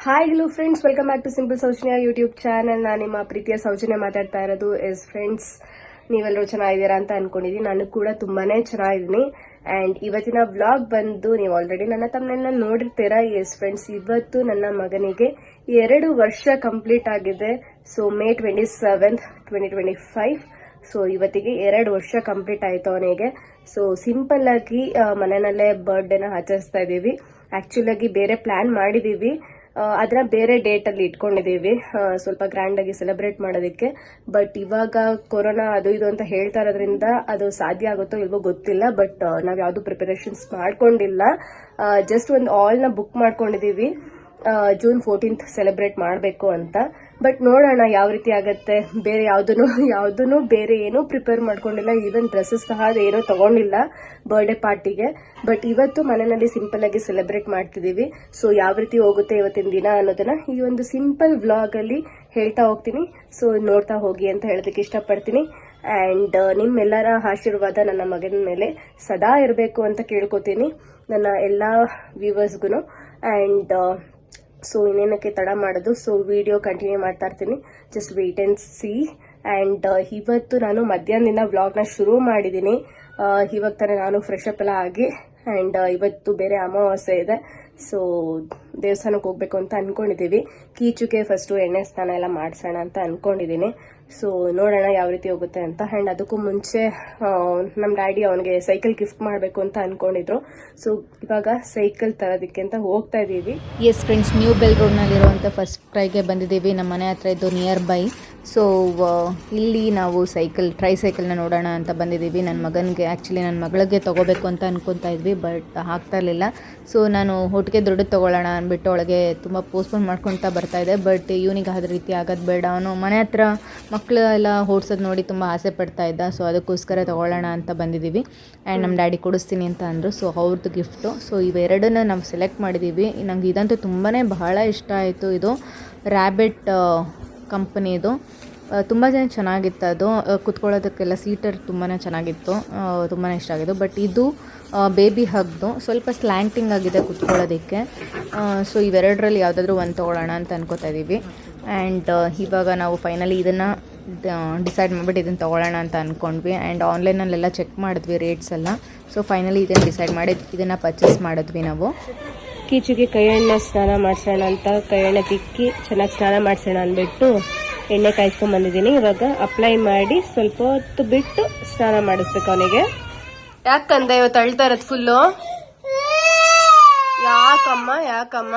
Hi hello friends welcome back to simple Soujanya YouTube channel ನಾನು ನಿಮ್ಮ ಪ್ರೀತಿಯ ಸೌಜನ್ಯ ಮಾತಾಡ್ತಾ ಇರೋದು ಎಸ್ ಫ್ರೆಂಡ್ಸ್ ನೀವೆಲ್ಲರೂ ಚೆನ್ನಾಗಿದ್ದೀರಾ ಅಂತ ಅನ್ಕೊಂಡಿದ್ದೀನಿ ನಾನು ಕೂಡ ತುಂಬಾನೇ ಚೆನ್ನಾಗಿದ್ದೀನಿ. ಅಂಡ್ ಇವತ್ತಿನ ವ್ಲಾಗ್ ಬಂದು ನೀವು ಆಲ್ರೆಡಿ ನನ್ನ ತಮ್ಮನೆಲ್ಲ ನೋಡಿರ್ತೀರಾ ಎಸ್ ಫ್ರೆಂಡ್ಸ್ ಇವತ್ತು ನನ್ನ ಮಗನಿಗೆ ಎರಡು ವರ್ಷ ಕಂಪ್ಲೀಟ್ ಆಗಿದೆ. So May twenty seventh twenty twenty five so ಇವತ್ತಿಗೆ ಎರಡು ವರ್ಷ ಕಂಪ್ಲೀಟ್ ಆಯಿತು ಅವನಿಗೆ. ಸೊ ಸಿಂಪಲ್ ಆಗಿ ಮನೆಯಲ್ಲೇ ಬರ್ಡೇನ ಆಚರಿಸ್ತಾ ಇದೀವಿ ಆ್ಯಕ್ಚುಲಾಗಿ ಬೇರೆ ಪ್ಲಾನ್ ಮಾಡಿದೀವಿ ಆ, ಅದನ್ನ ಬೇರೆ ಡೇಟ್ ಅಲ್ಲಿ ಇಟ್ಕೊಂಡಿದೀವಿ ಸ್ವಲ್ಪ ಗ್ರ್ಯಾಂಡ್ ಆಗಿ ಸೆಲೆಬ್ರೇಟ್ ಮಾಡೋದಕ್ಕೆ. ಬಟ್ ಇವಾಗ ಕೊರೋನಾ ಅದು ಇದು ಅಂತ ಹೇಳ್ತಾ ಇರೋದ್ರಿಂದ ಅದು ಸಾಧ್ಯ ಆಗುತ್ತೋ ಇಲ್ವೋ ಗೊತ್ತಿಲ್ಲ. ಬಟ್ ನಾವು ಯಾವುದು ಪ್ರಿಪರೇಷನ್ಸ್ ಮಾಡ್ಕೊಂಡಿಲ್ಲ. ಜಸ್ಟ್ ಒಂದು ಆಲ್ನ ಬುಕ್ ಮಾಡ್ಕೊಂಡಿದ್ದೀವಿ. ಜೂನ್ ಫೋರ್ಟೀನ್ತ್ ಸೆಲೆಬ್ರೇಟ್ ಮಾಡಬೇಕು ಅಂತ. ಬಟ್ ನೋಡೋಣ ಯಾವ ರೀತಿ ಆಗತ್ತೆ. ಬೇರೆ ಯಾವ್ದನ್ನು ಯಾವ್ದನ್ನು ಬೇರೆ ಏನೂ ಪ್ರಿಪೇರ್ ಮಾಡ್ಕೊಂಡಿಲ್ಲ. ಈವನ್ ಡ್ರೆಸ್ಸಸ್ ಸಹ ಏನೂ ತಗೊಂಡಿಲ್ಲ ಬರ್ಡೇ ಪಾರ್ಟಿಗೆ ಬಟ್ ಇವತ್ತು ಮನೆಯಲ್ಲಿ ಸಿಂಪಲ್ ಆಗಿ ಸೆಲೆಬ್ರೇಟ್ ಮಾಡ್ತಿದೀವಿ ಸೊ ಯಾವ ರೀತಿ ಹೋಗುತ್ತೆ ಇವತ್ತಿನ ದಿನ ಅನ್ನೋದನ್ನ ಈ ಒಂದು ಸಿಂಪಲ್ ವ್ಲಾಗ್ ಅಲ್ಲಿ ಹೇಳ್ತಾ ಹೋಗ್ತೀನಿ. ಸೊ ನೋಡ್ತಾ ಹೋಗಿ ಅಂತ ಹೇಳೋದಕ್ಕೆ ಇಷ್ಟಪಡ್ತೀನಿ. ಅಂಡ್ ನಿಮ್ಮೆಲ್ಲರ ಆಶೀರ್ವಾದ ನನ್ನ ಮಗನ ಮೇಲೆ ಸದಾ ಇರಬೇಕು ಅಂತ ಕೇಳ್ಕೊತೀನಿ. ನನ್ನ ಎಲ್ಲ ವ್ಯೂವರ್ಸ್ಗೂ ಅಂಡ್ ಸೊ ಇನ್ನೇನಕ್ಕೆ ತಡ ಮಾಡೋದು? ಸೊ ವಿಡಿಯೋ ಕಂಟಿನ್ಯೂ ಮಾಡ್ತಾ ಇರ್ತೀನಿ. Just wait and see and ಇವತ್ತು ನಾನು ಮಧ್ಯಾಹ್ನದಿಂದ ವ್ಲಾಗ್ನ ಶುರು ಮಾಡಿದ್ದೀನಿ. ಇವಾಗ ತಾನೇ ನಾನು ಫ್ರೆಶ್ ಅಪ್ ಎಲ್ಲ ಆಗಿ ಆ್ಯಂಡ್ ಇವತ್ತು ಬೇರೆ ಅಮಾವಾಸ್ಯೆ ಇದೆ. ಸೊ ದೇವಸ್ಥಾನಕ್ಕೆ ಹೋಗ್ಬೇಕು ಅಂತ ಅಂದ್ಕೊಂಡಿದ್ದೀವಿ ಕೀಚುಗೆ ಫಸ್ಟು ಎಣ್ಣೆ ಸ್ನಾನ ಎಲ್ಲ ಮಾಡಿಸೋಣ ಅಂತ ಅನ್ಕೊಂಡಿದ್ದೀನಿ. ಸೊ ನೋಡೋಣ ಯಾವ ರೀತಿ ಹೋಗುತ್ತೆ ಅಂತ. ಆ್ಯಂಡ್ ಅದಕ್ಕೂ ಮುಂಚೆ ನಮ್ಮ ಡ್ಯಾಡಿ ಅವನಿಗೆ ಸೈಕಲ್ ಗಿಫ್ಟ್ ಮಾಡಬೇಕು ಅಂತ ಅನ್ಕೊಂಡಿದ್ರು. ಸೊ ಇವಾಗ ಸೈಕಲ್ ತರೋದಕ್ಕೆ ಅಂತ ಹೋಗ್ತಾ ಇದ್ದೀವಿ ಎಸ್ ಫ್ರೆಂಡ್ಸ್ ನ್ಯೂ ಬೆಲ್ ರೋಡ್ನಲ್ಲಿರುವಂಥ ಫಸ್ಟ್ ಟ್ರೈಗೆ ಬಂದಿದ್ದೀವಿ. ನಮ್ಮ ಮನೆ ಹತ್ರ ಇದ್ದು ನಿಯರ್ ಬೈ ಸೊ ಇಲ್ಲಿ ನಾವು ಸೈಕಲ್ ಟ್ರೈ ಸೈಕಲ್ನ ನೋಡೋಣ ಅಂತ ಬಂದಿದ್ದೀವಿ. ನನ್ನ ಮಗನಿಗೆ ಆ್ಯಕ್ಚುಲಿ ನನ್ನ ಮಗಳಿಗೆ ತೊಗೋಬೇಕು ಅಂತ ಅನ್ಕೊತಾ ಇದ್ವಿ ಬಟ್ ಆಗ್ತಾ ಇರಲಿಲ್ಲ. ಸೊ ನಾನು ಒಟ್ಟಿಗೆ ದುಡ್ಡು ತೊಗೊಳ್ಳೋಣ ಅಂದ್ಬಿಟ್ಟು ಒಳಗೆ ತುಂಬ ಪೋಸ್ಟ್ಪೋನ್ ಮಾಡ್ಕೊತಾ ಬರ್ತಾ ಇದೆ ಬಟ್ ಇವನಿಗೆ ಅದ್ರ ರೀತಿ ಆಗೋದು ಬೇಡ. ಅವನು ಮನೆ ಹತ್ರ ಮಕ್ಕಳು ಎಲ್ಲ ಓಡ್ಸೋದು ನೋಡಿ ತುಂಬ ಆಸೆ ಪಡ್ತಾ ಇದ್ದ. ಸೊ ಅದಕ್ಕೋಸ್ಕರ ತೊಗೊಳ್ಳೋಣ ಅಂತ ಬಂದಿದ್ದೀವಿ. ಆ್ಯಂಡ್ ನಮ್ಮ ಡ್ಯಾಡಿ ಕೊಡಿಸ್ತೀನಿ ಅಂತ ಅಂದರು. ಸೊ ಅವ್ರದ್ದು ಗಿಫ್ಟು ಸೊ ಇವೆರಡನ್ನ ನಾವು ಸೆಲೆಕ್ಟ್ ಮಾಡಿದ್ದೀವಿ. ನಂಗೆ ಇದಂತೂ ತುಂಬಾ ಬಹಳ ಇಷ್ಟ ಆಯಿತು. ಇದು ರ್ಯಾಬಿಟ್ ಕಂಪನಿದು ತುಂಬ ಜನ ಚೆನ್ನಾಗಿತ್ತು ಅದು. ಕುತ್ಕೊಳ್ಳೋದಕ್ಕೆಲ್ಲ ಸೀಟರ್ ತುಂಬಾ ಚೆನ್ನಾಗಿತ್ತು. ತುಂಬಾ ಇಷ್ಟ ಆಗಿದ್ದು. ಬಟ್ ಇದು ಬೇಬಿ ಹಗ್ದು ಸ್ವಲ್ಪ ಸ್ಲ್ಯಾಂಟಿಂಗ್ ಆಗಿದೆ ಕುತ್ಕೊಳ್ಳೋದಕ್ಕೆ. ಸೊ ಇವೆರಡರಲ್ಲಿ ಯಾವುದಾದ್ರೂ ಒಂದು ತೊಗೊಳ್ಳೋಣ ಅಂತ ಅನ್ಕೋತಾ ಇದ್ದೀವಿ ಆ್ಯಂಡ್ ಇವಾಗ ನಾವು ಫೈನಲಿ ಇದನ್ನು ಡಿಸೈಡ್ ಮಾಡಿಬಿಟ್ಟು ಇದನ್ನು ತೊಗೊಳ್ಳೋಣ ಅಂತ ಅಂದ್ಕೊಂಡ್ವಿ ಆ್ಯಂಡ್ ಆನ್ಲೈನಲ್ಲೆಲ್ಲ ಚೆಕ್ ಮಾಡಿದ್ವಿ ರೇಟ್ಸ್ ಎಲ್ಲ. ಸೊ ಫೈನಲಿ ಇದನ್ನು ಡಿಸೈಡ್ ಮಾಡಿ, ಇದನ್ನು ಪರ್ಚೇಸ್ ಮಾಡಿದ್ವಿ ನಾವು. ಕೀಚುಗೆ ಕೈಯಣ್ಣ ಸ್ನಾನ ಮಾಡಿಸೋಣ ಅಂತ ಕೈ ಎಣ್ಣೆ ತಿಕ್ಕಿ ಚೆನ್ನಾಗಿ ಸ್ನಾನ ಮಾಡಿಸೋಣ ಅಂದ್ಬಿಟ್ಟು ಎಣ್ಣೆ ಕಾಯಿಸ್ಕೊಂಡ್ ಬಂದಿದ್ದೀನಿ. ಇವಾಗ ಅಪ್ಲೈ ಮಾಡಿ ಸ್ವಲ್ಪ ಹೊತ್ತು ಬಿಟ್ಟು ಸ್ನಾನ ಮಾಡಿಸ್ಬೇಕು ಅವನಿಗೆ. ಯಾಕಂದ ಇವತ್ತು ಅಳ್ತಾ ಇರೋದು ಫುಲ್ಲು ಯಾಕಮ್ಮ ಯಾಕಮ್ಮ?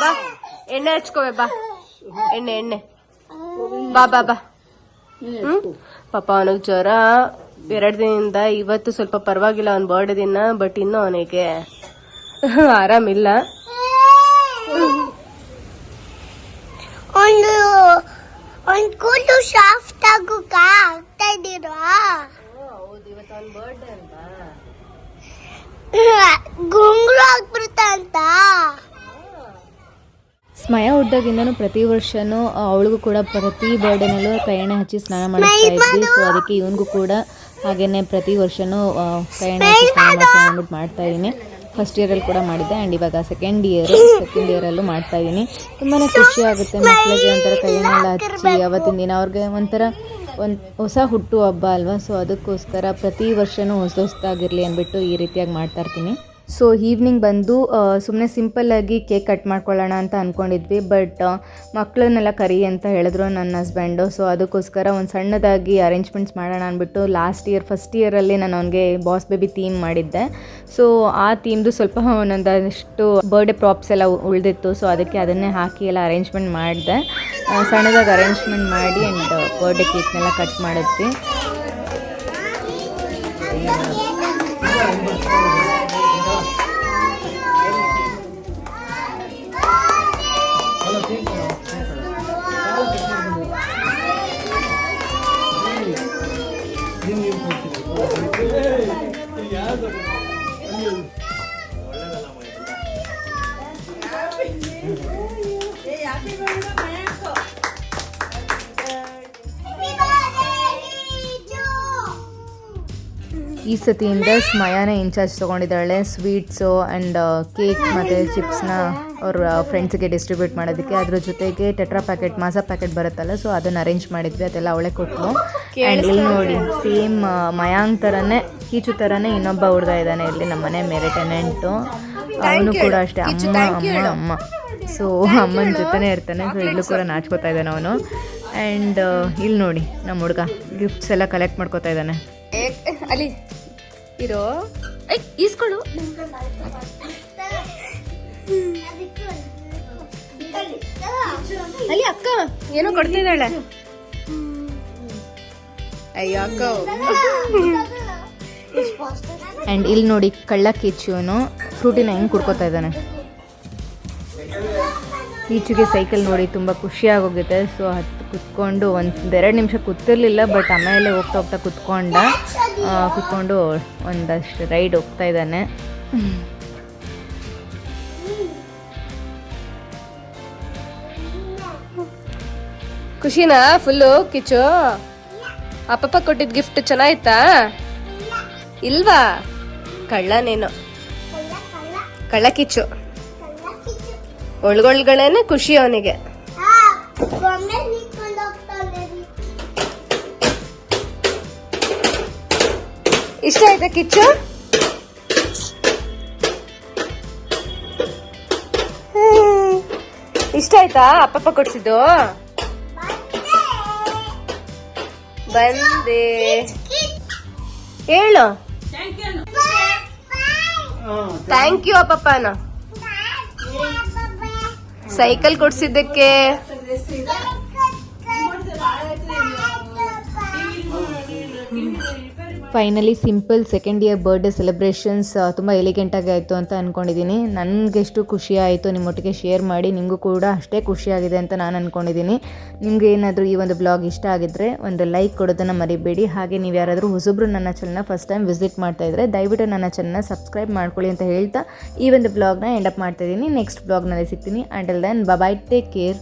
ಬಾ, ಎಣ್ಣೆ ಹಚ್ಕೋವೆ, ಬಾ. ಎಣ್ಣೆ ಎಣ್ಣೆ. ಬಾ ಬಾ ಬಾ. ಪಾಪ ಅವನಿಗೆ ಜ್ವರ. ಎರಡು ದಿನದಿಂದ ಇವತ್ತು ಸ್ವಲ್ಪ ಪರವಾಗಿಲ್ಲ ಅವನ ಬರ್ಡೇ ದಿನ ಬಟ್ ಇನ್ನು ಅವನಿಗೆ ಆರಾಮಿಲ್ಲ. ಒಂದು ಒಂದು ಕೂತು ಸಾಫ್ಟ್ ಆಗೋಕ ಆಗ್ತಾ ಇದ್ದೀರಾ? ಗುಂಗ್ರು ಆಗ್ಬಿಡುತ್ತ ಅಂತ. ಸ್ಮಯ ಹುಟ್ಟಾಗಿಂದನೂ ಪ್ರತಿ ವರ್ಷನೂ ಅವಳಿಗೂ ಕೂಡ ಪ್ರತಿ ಬರ್ಡೇನಲ್ಲೂ ಕೈ ಎಣ್ಣೆ ಹಚ್ಚಿ ಸ್ನಾನ ಮಾಡಿಸ್ತಾ ಇದ್ವಿ. ಸೊ ಅದಕ್ಕೆ ಇವನಿಗೂ ಕೂಡ ಹಾಗೇನೆ ಪ್ರತಿ ವರ್ಷನೂ ಆ, ಕೈ ಎಣ್ಣೆ ಹಚ್ಚಿ ಸ್ನಾನ ಮಾಡಿಸ್ತಾ ಅಂದ್ಬಿಟ್ಟು ಮಾಡ್ತಾ ಇದ್ದೀನಿ. ಫಸ್ಟ್ ಇಯರಲ್ಲಿ ಕೂಡ ಮಾಡಿದ್ದೆ. ಆ್ಯಂಡ್ ಇವಾಗ ಸೆಕೆಂಡ್ ಇಯರ್ ಸೆಕೆಂಡ್ ಇಯರಲ್ಲೂ ಮಾಡ್ತಾ ಇದ್ದೀನಿ ತುಂಬಾ ಖುಷಿ ಆಗುತ್ತೆ ಮಕ್ಕಳಿಗೆ ಒಂಥರ ಕೈ ಎಣ್ಣೆ ಎಲ್ಲ ಹಚ್ಚಿ, ಅವತ್ತಿನ ದಿನ ಅವ್ರಿಗೆ ಒಂಥರ ಒಂದು ಹೊಸ ಹುಟ್ಟು ಹಬ್ಬ ಅಲ್ವಾ? ಸೊ ಅದಕ್ಕೋಸ್ಕರ ಪ್ರತಿ ವರ್ಷವೂ ಹೊಸ ಹೊಸದಾಗಿರಲಿ ಅಂದ್ಬಿಟ್ಟು ಈ ರೀತಿಯಾಗಿ ಮಾಡ್ತಾ ಇರ್ತೀನಿ. ಸೊ ಈವ್ನಿಂಗ್ ಬಂದು ಸುಮ್ಮನೆ ಸಿಂಪಲ್ಲಾಗಿ ಕೇಕ್ ಕಟ್ ಮಾಡ್ಕೊಳ್ಳೋಣ ಅಂತ ಅಂದ್ಕೊಂಡಿದ್ವಿ ಬಟ್ ಮಕ್ಕಳನ್ನೆಲ್ಲ ಕರಿ ಅಂತ ಹೇಳಿದ್ರು ನನ್ನ ಹಸ್ಬೆಂಡು ಸೊ ಅದಕ್ಕೋಸ್ಕರ ಒಂದು ಸಣ್ಣದಾಗಿ ಅರೇಂಜ್ಮೆಂಟ್ಸ್ ಮಾಡೋಣ ಅಂದ್ಬಿಟ್ಟು ಲಾಸ್ಟ್ ಇಯರ್ ಫಸ್ಟ್ ಇಯರಲ್ಲಿ ನಾನು ಅವನಿಗೆ ಬಾಸ್ ಬೇಬಿ ಥೀಮ್ ಮಾಡಿದ್ದೆ. ಸೊ ಆ ಥೀಮ್ದು ಸ್ವಲ್ಪ ಒಂದೊಂದಷ್ಟು ಬರ್ಡೇ ಪ್ರಾಪ್ಸ್ ಎಲ್ಲ ಉಳಿದಿತ್ತು. ಸೊ ಅದಕ್ಕೆ ಅದನ್ನೇ ಹಾಕಿ ಎಲ್ಲ ಅರೇಂಜ್ಮೆಂಟ್ ಮಾಡಿದೆ. ಸಣ್ಣದಾಗಿ ಅರೇಂಜ್ಮೆಂಟ್ ಮಾಡಿ ಆ್ಯಂಡ್ ಬರ್ಡೇ ಕೇಕ್ನೆಲ್ಲ ಕಟ್ ಮಾಡಿದ್ವಿ. ಈ ಸತಿಯಿಂದ ಸ್ಮಯಾನ ಇನ್ಚಾರ್ಜ್ ತೊಗೊಂಡಿದ್ದಾಳೆ ಸ್ವೀಟ್ಸು ಆ್ಯಂಡ್ ಕೇಕ್ uh, ಮತ್ತು ಚಿಪ್ಸ್ನ ಅವ್ರ ಫ್ರೆಂಡ್ಸಿಗೆ ಡಿಸ್ಟ್ರಿಬ್ಯೂಟ್ ಮಾಡೋದಕ್ಕೆ ಅದ್ರ ಜೊತೆಗೆ ಟೆಟ್ರಾ ಪ್ಯಾಕೆಟ್ ಮಾಸಾ ಪ್ಯಾಕೆಟ್ ಬರುತ್ತಲ್ಲ ಸೊ ಅದನ್ನು ಅರೇಂಜ್ ಮಾಡಿದ್ವಿ ಅದೆಲ್ಲ ಅವಳೆ ಕೊಟ್ಟಳು ಆ್ಯಂಡ್ ಇಲ್ಲಿ ನೋಡಿ ಸೇಮ್ ಮಯಾಂಗ್ ಥರನೇ ಕೀಚು ಥರನೇ ಇನ್ನೊಬ್ಬ ಹುಡುಗ ಇದ್ದಾನೆ ಇಲ್ಲಿ ನಮ್ಮ ಮನೆ ಮೇರೆ ಟೆನೆಂಟು ಅವನು ಕೂಡ ಅಷ್ಟೇ ಅಮ್ಮ ಅಮ್ಮ ಅಮ್ಮ. ಸೊ ಅಮ್ಮನ ಜೊತೆನೇ ಇರ್ತಾನೆ ಸೊ ಇಲ್ಲೂ ಕೂಡ ನಾಚ್ಕೋತಾ ಇದ್ದಾನೆ ಅವನು. ಆ್ಯಂಡ್ ಇಲ್ಲಿ ನೋಡಿ ನಮ್ಮ ಹುಡುಗ ಗಿಫ್ಟ್ಸ್ ಎಲ್ಲ ಕಲೆಕ್ಟ್ ಮಾಡ್ಕೋತಾ ಇದ್ದಾನೆ. ಅಲ್ಲಿ ಇರೋ ಈಸ್ಕೊಳ್ಳು. ಅಲ್ಲಿ ಅಕ್ಕ, ಏನೋ ಕೊಡ್ತಿದ್ದಾಳೆ. ಅಯ್ಯೋ, ಅಕ್ಕ. ಆ್ಯಂಡ್ ಇಲ್ಲಿ ನೋಡಿ ಕಳ್ಳ ಕಿಚ್ಚುವನು ಫ್ರೂಟಿನ ಹೆಂಗ್ ಕುಡ್ಕೋತಾ ಇದ್ದಾನೆ. ಈಚೆಗೆ ಸೈಕಲ್ ನೋಡಿ ತುಂಬ ಖುಷಿಯಾಗೋಗಿದೆ ಸೊ ಹತ್ತು ಕುತ್ಕೊಂಡು ಒಂದು ಎರಡು ನಿಮಿಷ ಕೂತಿರ್ಲಿಲ್ಲ ಬಟ್ ಆಮೇಲೆ ಹೋಗ್ತಾ ಹೋಗ್ತಾ ಕುತ್ಕೊಂಡ ಕುತ್ಕೊಂಡು ಒಂದಷ್ಟು ರೈಡ್ ಹೋಗ್ತಾ ಇದ್ದಾನೆ. ಖುಷಿನಾ? ಫುಲ್ಲು ಕಿಚು ಅಪ್ಪಪ್ಪ ಕೊಟ್ಟಿದ್ದ ಗಿಫ್ಟ್ ಚೆನ್ನಾಯ್ತಾ ಇಲ್ವಾ? ಕಳ್ಳ ನೀನು. ಕಳ್ಳ ಕಿಚ್ಚು. ಒಳ್ಗೊಳ್ಗಳೇನೆ ಖುಷಿ ಅವನಿಗೆ. ಇಷ್ಟ ಆಯ್ತಾ ಕಿಚ್ಚು? ಇಷ್ಟ ಆಯ್ತಾ ಅಪ್ಪಪ್ಪ ಕೊಡ್ಸಿದ್ದು? ಬಂದೆ. ಹೇಳು. ಥ್ಯಾಂಕ್ ಯು ಪಪ್ಪನ cycle ಕೊಡ್ಸಿದ್ದಕ್ಕೆ. Finally simple second year birthday celebrations ತುಂಬ ಎಲಿಗೆಂಟಾಗಿ ಆಯಿತು ಅಂತ ಅಂದ್ಕೊಂಡಿದ್ದೀನಿ ನನಗೆಷ್ಟು ಖುಷಿ ಆಯಿತು ನಿಮ್ಮೊಟ್ಟಿಗೆ ಶೇರ್ ಮಾಡಿ ನಿಮಗೂ ಕೂಡ ಅಷ್ಟೇ ಖುಷಿಯಾಗಿದೆ ಅಂತ ನಾನು ಅಂದ್ಕೊಂಡಿದ್ದೀನಿ ನಿಮಗೆ ಏನಾದರೂ ಈ ಒಂದು ಬ್ಲಾಗ್ ಇಷ್ಟ ಆಗಿದ್ದರೆ ಒಂದು ಲೈಕ್ ಕೊಡೋದನ್ನು ಮರಿಬೇಡಿ. ಹಾಗೆ ನೀವು ಯಾರಾದರೂ ಹೊಸಬ್ರು ನನ್ನ ಚಾನಲ್ನ ಫಸ್ಟ್ ಟೈಮ್ ವಿಸಿಟ್ ಮಾಡ್ತಾ ಇದ್ದರೆ ದಯವಿಟ್ಟು ನನ್ನ ಚಾನಲ್ನ ಸಬ್ಸ್ಕ್ರೈಬ್ ಮಾಡ್ಕೊಳ್ಳಿ ಅಂತ ಹೇಳ್ತಾ ಈ ಒಂದು ಬ್ಲಾಗ್ನ ಎಂಡಪ್ ಮಾಡ್ತಾ ಇದ್ದೀನಿ. ನೆಕ್ಸ್ಟ್ ಬ್ಲಾಗ್ನಲ್ಲಿ ಸಿಗ್ತೀನಿ. Until then bye take care